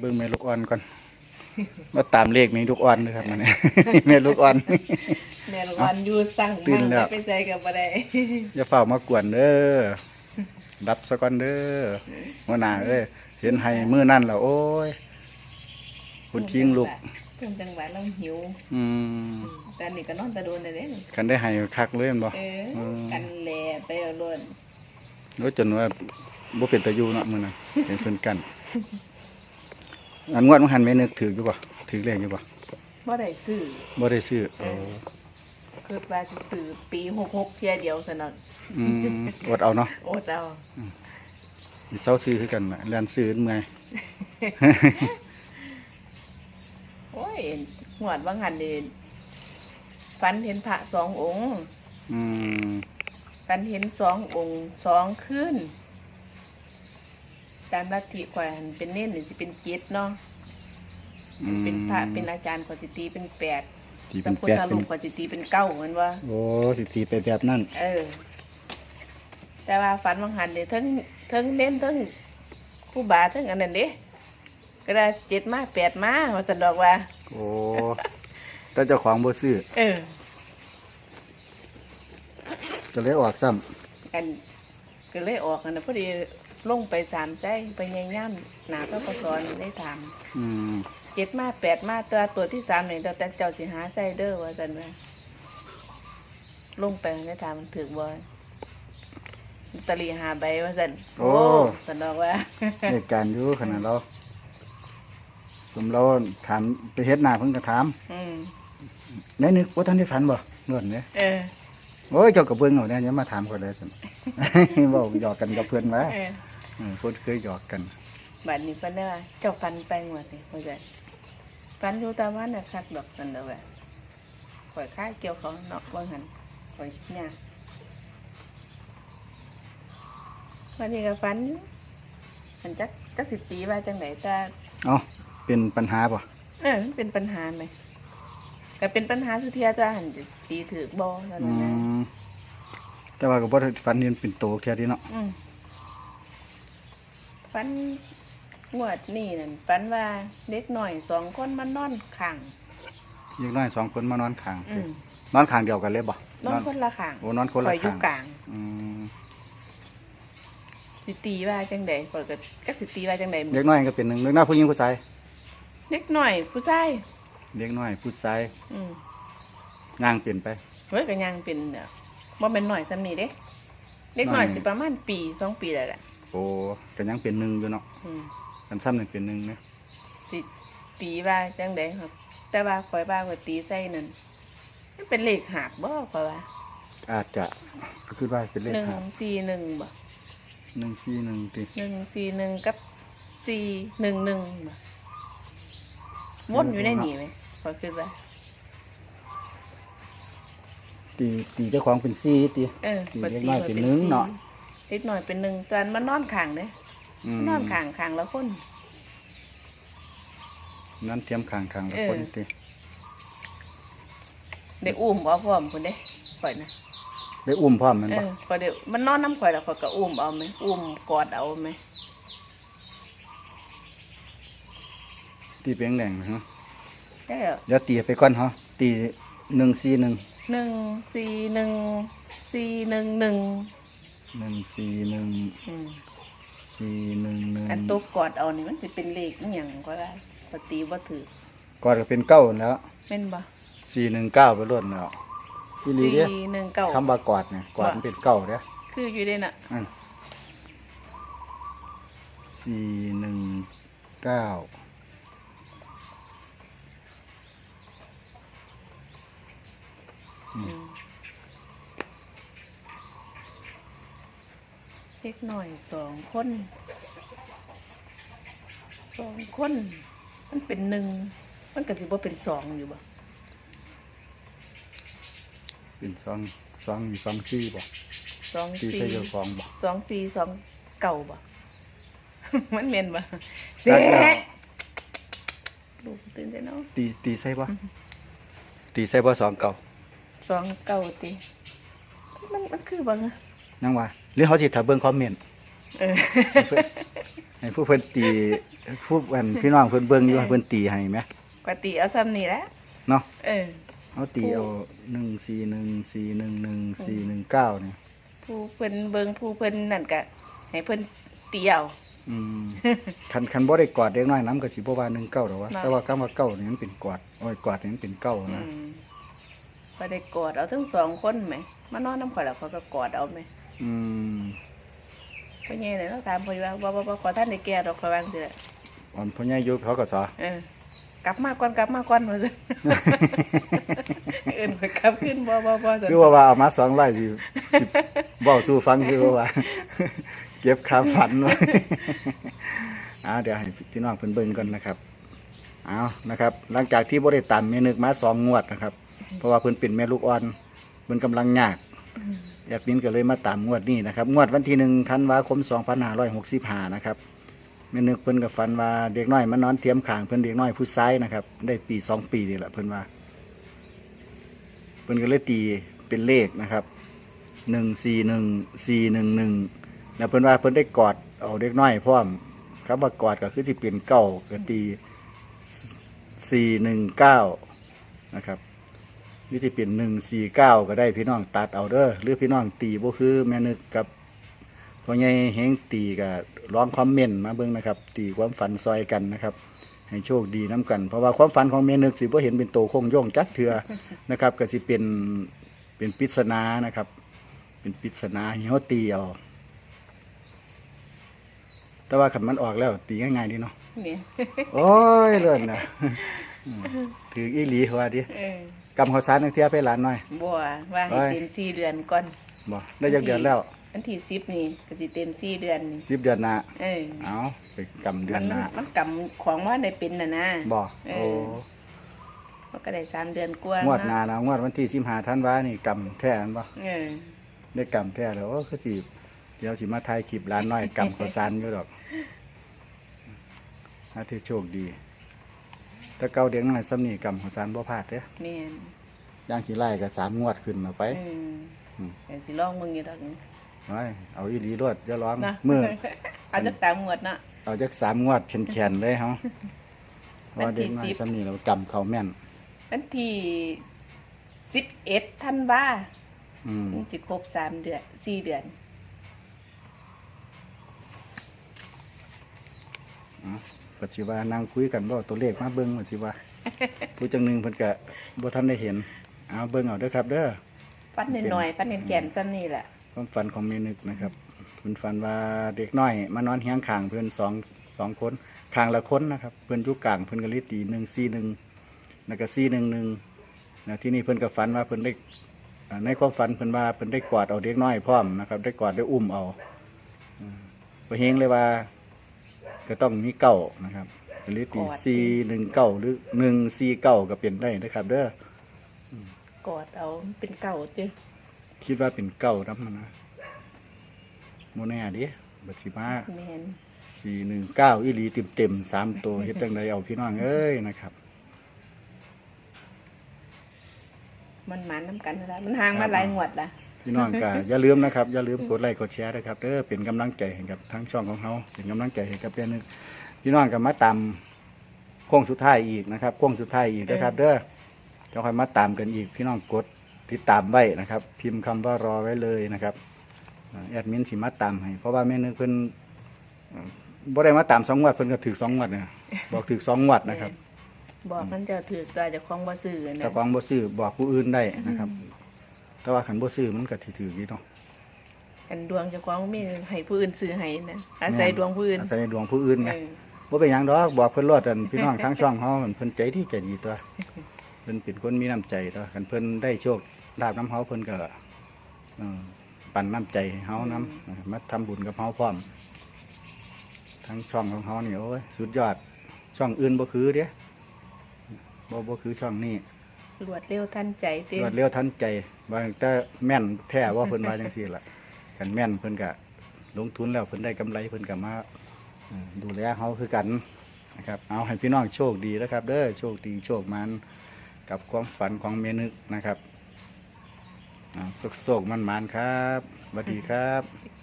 เบิ่งแม่ลูกอ่อนก่อนมาตามเลขแม่ลูกอ่อนนะครับมันเนี่ยแม่ลูกอ่อน แม่ลูกอ่อนอยู่สั่งตื่นแล้วไปใจกับบ่ได้อย่าเฝ้ามากวนเด้อรับซะก่อนเด้อหัวหน้าเอ้ยเห็นให้มื้อนั่นแล้วโอ้ยคุณทิ้งลูกจนจังหวะเราหิว อืมตอนนี้ก็นอนตะโดนเลยเด้คันได้ให้คักเลยแม่นบ่เอออืมกันแลไปเอาโลดรู้จนว่าบ่เป็นตะอยู่เนาะมื้อนั้นเป็นเพิ่นกัน อันงวดมันหันแม่นึกถืออยู่บ่ถือเลขอยู่บ่บ่ได้ซื้อบ่ได้ซื้อเอโอ้อคือว่าสิซื้อปี66เที่ยเดียวซะนั่นอืมอดเอาเนาะโอดเอาสิเซาซื้อคือกันน่ะแล่นซื้อเมื่อยโอ้ยหวดว่างหันนี่ฝันเห็นพระสององค์ อืมฝันเห็นสององค์สองคืน ตามลัทธิข่อยหันเป็นเน้นนี่สิเป็นเจ็ดเนาะอืมเป็นพระเป็นอาจารย์ข่อยสิตีเป็นแปดที่พเป็ระนพุทแปดธเป็รูนปข่อยสิตีเป็นเก้าเหมือนว่า โอ้สิตีไปแบบนั้นเออ แต่ว่าฝันว่างหันนี่ทั้งทั้งเน้นทั้งผู้บาทั้งอันนั้นเด้ก็ได้เจ็ดมาแปดมาว่าสันดอกว่า โอ้แต่เจ้าของบ่ซื้อเออ ก็เลยออกซ้ำ อันก็เลยออกกันนะพอดี ลงไปสามใจไปย่ย่ำหนาพระประสอนได้ถามอืมเจ็ดมาแปดมาตัวตัวที่สามเนี่ยเราแต่เจ้าสิหาใจเด้อว่าสันว่าลงไปได้ถามมันถือบอลตะลีหาใบว่าสันสันดอกว่า เหตุการณ์อยู่ขนาดเราสมเราถามไปเฮ็ดหน้าเพิ่นก็ถามอืมไหนนึกว่าท่านได้ฝันบ่นวดเนี่ยเออโอ้ยเจ้ากับเบิ่งเอาเนี่ยอย่ามาถามเขาเลยซั่นเว้าหยอกกันกับเพื่อนว่าเออ เออเพิ่นเคยหยอกกันบัดนี้เพิ่นได้ว่าเจ้าฟันไปหมดเลยว่าสันฟันอยู่ตามวันน่ะคักดอกสันดอกว่าข่อยค่ายเกี่ยวเขาเนาะว่าหันข่อยยากวันนี้ก็ฟันมันจักจักสิตีว่าจังไหนจะเอ้าเป็นปัญหาบ่เออมันเป็นปัญหาไหมก็เป็นปัญหาสุเทียจะหันจะตีถือบอแล้วอืนะนะมแต่ว่าก็บ่ได้ฝันเห็นเป็นโตแค่ที่เนาะอืม ฟันงวดนี่นั่นฟันว่าเด็กหน่อยสองคนมานอนข้างเด็กน้อยสองคนมานอนข้างอืมนอนข้างเดียวกันเลยบ่นอนคนละข้างโอ้นอนคนละข่อยอยู่ข้างกลาง อืมสิตีว่าจังใดข่อยก็จักสิตีว่าจังใดเด็กน้อยก็เป็นหนึ่งเด็กน้อยผู้หญิงผู้ชายเด็กหน่อยผู้ชายเด็กน้อยผู้ชายอืมย่างเปลี่ยนไปเฮ้ยก็ยังเป็นเด้อบ่เป็นหน่อยซำนี้เด้เด็กหน่อยน้อย สิประมาณปีสองปีแล้วแหละ โอ้ก็ยังเป็นหนึ่งอยู่เนาะอืมกันซ้ำหนึ่งเป็นหนึ่งเนี่ยสิตีว่าจังไดครับ แต่ว่าข่อยว่าข่อยตีใส่นั่นมันเป็นเลขหาบบ่ข่อยว่าอาจจะก็คือว่าเป็นเลขหนึ่งหาบสี่หนึ่งบ่หนึ่งสี่หนึ่งตีหนึ่งสี่หนึ่งกับสี่หนึ่งหนึ่งบ่วนอยู่ในนี่ไหมข่อยคิดว่าตีตีเจ้าของเป็นสี่ตีเออตีข่เล็กน้อยเป็นหนึ่งสี่เนาะ เล็กน้อยเป็นหนึ่งตอนมันนอนข้างเด้อืมนอนข้างข้างแล้วคนนั่นเทียมข้างข้างละเออคนตีได้อุ้มเอาพร้อมคนเด้ข่อยนะได้อุ้มพร้อมแมันเอบ่อข่อยเดี๋ยวมันนอนน้ำข่อยแล้วข่อยก็อุ้มเอาไหมอุ้มกอดเอาไหมตีเป็นแดงนะฮะแค่เดี๋ยวตีไปก่อนฮะตีหนึ่งสี่หนึ่งหนึ่งสี่หนึ่งสี่หนึ่งหนึ่ง หนึ่งสี่หนึ่งอืมสี่หนึ่งหนึ่งอันตัวกอดเอานี่มันจะเป็นเลขอหย่างก็ได้ปฏิวัติถือก่อนก็เป็นเก้าแล้วแม่นบ่สี่หนึ่งเก้าไปรวดแล้วที่นี่สี่เด้หนึ่งเก้า คำว่ากอดเนี่ยกอดมันเป็นเก้าเด้อคืออยู่ได้น่ะอันสี่หนึ่งเก้าอืม เล็กหน่อยสองคนสองคน มันเป็นหนึ่งมันก็สิบ่เป็นสองอยู่บ่เป็นสองสองสองสี่บ่สองตีสี่ใส่เจ้าของบ่สองสี่สองเก่าบ่ มันเมนบ่จัเจ๊กแล้วลูกตื่นใจเนาะตีตีใส่บ่ตีใส่บ่สองเก่าสองเก่าติมันมันคือบ่นะ ยังว่า หรือเขาสิถ้าเบิ่งคอมเมนต์เออให้ผู้เพิ่นตีพวกอันพี่น้องเพิ่นเบิ่งอยู่ให้เพิ่นตีให้ไหมปกติเอาซ้ำนี่แหละเนาะเออเอาตีเอาหนึ่งสี่หนึ่งสี่หนึ่งหนึ่งสี่หนึ่งเก้าเนี่ยผู้เพิ่นเบิ่งผู้เพิ่นนั่นก็ให้เพิ่นเตียวอืมคันคันบ่ได้กอดเด็กน้อยน้ำก็สิบ่ว่าหนึ่งเก้าหรอกวะเนาะแต่ว่าคำว่าเก้านี่มันเป็นกอดโอ้ยกอดนี่มันเป็นเก้าอืนะ มบ่ได้กอดเอาทั้งสองคนไหมมานอนน้ำข่อยแล้วเขาก็กอดเอาไหมอืมพ่อใหญ่เนี่ยเราถามพ่อว่าบ่บ่บ่ขอท่านได้แก่ดอกข่อยวาจังซี่แหละอ่อนพ่อใหญ่อยู่เขาก็สอเออกลับมาก่อนกลับมาก่อนว่าซั่นเอิ้นข่อยกลับขึ้นบ่บ่บ่ซั่นคือว่าว่าเอามาสองร้อยสิสิบอกสู้ฟังคือว่าว่า เก็บค่าฝันไว้เอาเดี๋ยวให้พี่น้องเพิ่นเบิ่งก่อนนะครับ เอานะครับ หลังจากที่บ่ได้ตามเมนึกมาสองงวดนะครับ เพราะว่าเพิ่นเป็นแม่ลูกอ่อนเพิ่นกำลังยากแอดมินก็เลยมาตามงวดนี้นะครับ งวดวันที่หนึ่งธันวาคม2565นะครับแม่นึกเพิ่นก็ฝันว่าเด็กน้อยมานอนเทียมข้างเพิ่นเด็กน้อยผู้ชายนะครับ ได้ปีสองปีนี่แหละเพิ่นว่าเพิ่นก็เลยตีเป็นเลขนะครับหนึ่งสี่หนึ่งสี่หนึ่งหนึ่งแล้วเพิ่นว่าเพิ่นได้กอดเอาเด็กน้อยพร้อมครับว่ากอดก็คือสิเปลี่ยนเก้าก็ตีสี่หนึ่งเก้านะครับ หรือที่เป็นหนึ่งสี่เก้าก็ได้พี่น้องตัดเอาเด้อหรือพี่น้องตีบ่คือแม่นึกกับพ่อใหญ่เฮงตีก็ร้องคอมเมนต์มาเบิ่งนะครับ ตีความฝันซอยกันนะครับ ให้โชคดีน้ำกัน เพราะว่าความฝันของเมนึกสิบ่เห็นเป็นโตโคงโย่งจักเถือนะครับก็สิเป็นเป็นปริศนานะครับ เป็นปริศนาเหี่ยวตีเอาแต่ว่าขันมันออกแล้ว ตีง่ายๆดีเนาะนี่โอ้ยเลื่อนนะอืมถืออีหลีว่าดิ เออ กำข้าวสารนังเทียไปหลานหน่อยบ่ว่าให้เอ้ยเต็มสี่เดือนก่อนบ่ได้จักเดือนแล้วอันที่10นี่ก็สิเต็มสี่เดือนนี่สิบเดือนหน้าเออเอาไปกำเดือมันนหน้ามันกำของว่าได้เป็นน่ะนะบ่เออโอ้มันก็ได้สามเดือนกว่างวดหน้าเนาะนะงวดวันที่สิบห้าธันวานี่กำแท้อันบ่เออได้กำแท้แล้วโอ้คือสิเดี๋ยวสิมาถ่ายคลิปหลานน้อยกำข้าวสารอยู่ดอกถ้าที่โชคดี ถ้าเก่าเด็กน้อยซ้ำนี่กำข้าวสารบ่พลาดเด้อแม่นย่างขี้ไล่ก็สามงวดขึ้นเอาไป เอออืมแต่สิลองมึงอยู่ดอกนี้ ไว้เอาอีหลีรวดจะร้องนะ มือ เอาจักสามงวดเนาะ เอาจักสามงวดแขนๆเลยเฮาเพราะว่าวันที่เด็กน้อยสิบซ้ำนี่เรากำเขาแม่น วันที่สิบเอ็ดธันวาอืมมันจะครบสามเดือนสี่เดือน ปัจจุบันนั่งคุยกันบ่ตัวเลขมาเบิ่งปัจจุบันผู้จังหนึงเพิ่นก็บ่ทันได้เห็นเอาเบิ่งเอาเด้อครับ เด้อฟันหน่อยๆฟันแก่นๆซ้ำนี่แหละความฝันของเมนึกนะครับเพิ่นฝันว่าเด็กน้อยมานอนเฮียงข้างเพิ่นสองสองคนข้างละคนนะครับ เพิ่นอยู่กลางเพิ่นก็เลยตีหนึ่งสี่หนึ่งแล้วก็สี่หนึ่งหนึ่งนะที่นี่เพิ่นก็ฝันว่าเพิ่นได้อ่าในความฝันเพิ่นว่าเพิ่นได้กอดเอาเด็กน้อยพร้อมนะครับ ได้กอดได้อุ้มเอาอืมบ่เฮงเลยว่า ก็ต้องมีเก้านะครับก็เลยตีสี่หนึ่งเก้าหรือหนึ่งสี่เก้าก็เป็นได้นะครับ เด้อกอดเอาเป็นเก่าจ้ะคิดว่าเป็นเก้านํนะโมแน่เดิบัดสิมาแมนสี่หนึ่งเก้าอีหลีเต็มเต็มๆสามตัวเฮ็ดจังไดเอาพี่น้องเอ้ยนะครับ มันหมานน้ำกันนั่นละมันห่างมาหลายงวดละ พี่น้องก็อย่าลืมนะครับ อย่าลืมกดไลค์กดแชร์นะครับเด้อเป็นกำลังใจให้กับทั้งช่องของเขาเป็นกำลังใจให้กับเพื่อนนึงพี่น้องก็มาตามโค้งสุดท้ายอีกนะครับโค้งสุดท้ายอีกนะครับ เด้อจะค่อยมาตามกันอีก พี่น้องกดติดตามไว้นะครับ พิมพ์คำว่ารอไว้เลยนะครับอ่าแอดมินสิมาตามให้เพราะว่าแม่นึกเพิ่นเอ่อบ่ได้มาตามสองงวัดเพิ่นก็ถือสองงวัดเนี่ยบอกถือสองงวัดนะครับ บอกมันจะถือตัวเจะคล้าของบ่ซื้อนะถ้าของบ่ซื้อบอกผู้อื่นได้นะครับ แต่ว่าขันบ่ซื้อมันก็สิถืออยู่เนาะอันดวงเจะคล้าของมีให้ผู้อื่นซื้อให้นะอาศัยดวงผู้อื่นอาศัยดวงผู้อื่นไงเออบ่เป็นหยังดอกบอกเพิ่นรอดอันพี่น้องทั้งช่องเฮาเพิ่นใจที่ใจดีตัวเพิ่นเป็นคนมีน้ำใจตัวคันเพิ่นได้โชคลาบน้ำเฮาเพิ่นก็เอ่อปั่นน้ำใจให้เฮานํมาทำบุญกับเฮาพร้อม ทั้งช่องของเฮานี่โอ้ยสุดยอดช่องอื่นบ่คือเด้บ่บ่คือช่องนี้รวดเร็วทันใจเต้รวดเร็วทันใจ บางแต่แม่นแท้ว่าเพิ่นว่าจังซี่ล่ะกันแม่นเพิ่นก็ลงทุนแล้วเพิ่นได้กำไรเพิ่นก็มาเอ่อดูแลเฮาคือกันนะครับ เอาให้พี่น้องโชคดีนะครับ เด้อโชคดีโชคมันกับความฝันของเมนึกนะครับอ่าสุขๆมันๆครับสวัสดีครับ